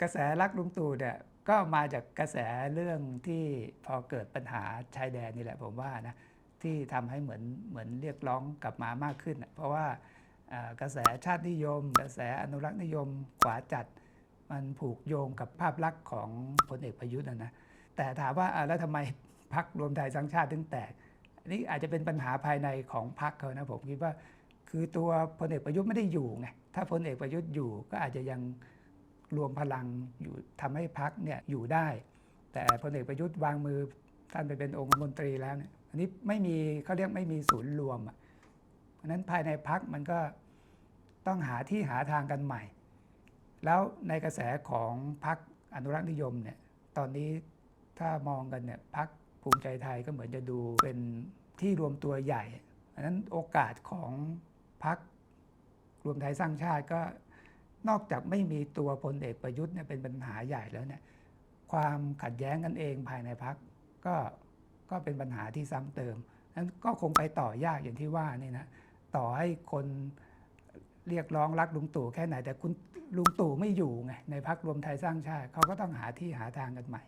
กระแสรักลุงตู่เนี่ยก็มาจากกระแสเรื่องที่พอเกิดปัญหาชายแดนนี่แหละผมว่านะที่ทำให้เหมือนเหมือนเรียกร้องกลับมามากขึ้น เพราะว่ากระแสชาตินิยม กระแสอนุรักษ์นิยมขวาจัด มันผูกโยงกับภาพลักษณ์ของพลเอกประยุทธ์นะนะแต่ถามว่าแล้วทำไมพักรวมไทยสร้างชาติถึงแตกนนี้อาจจะเป็นปัญหาภายในของพรรคเขานะผมคิดว่าคือตัวพลเอกประยุทธ์ไม่ได้อยู่ไงถ้าพลเอกประยุทธ์อยู่ก็อาจจะยัง รวมพลังอยู่ทำให้พักเนี่ยอยู่ได้ แต่พลเอกประยุทธ์วางมือท่านไปเป็นองค์มนตรีแล้วเนี่ยอันนี้ไม่มีเขาเรียกไม่มีศูนย์รวมอะเพราะนั้นภายในพักมันก็ต้องหาที่หาทางกันใหม่ แล้วในกระแสของพักอนุรักษ์นิยมเนี่ยตอนนี้ถ้ามองกันเนี่ยพักภูมิใจไทยก็เหมือนจะดูเป็นที่รวมตัวใหญ่เพราะนั้นโอกาสของพักรวมไทยสร้างชาติก็ นอกจากไม่มีตัวพลเอกประยุทธ์เนี่ยเป็นปัญหาใหญ่แล้วเนี่ยความขัดแย้งกันเองภายในพักก็ก็เป็นปัญหาที่ซ้ำเติมนั้นก็คงไปต่อยากอย่างที่ว่านี่นะต่อให้คนเรียกร้องรักลุงตู่แค่ไหน แต่คุณลุงตู่ไม่อยู่ไงในพักรวมไทยสร้างชาติเขาก็ต้องหาที่หาทางกันใหม่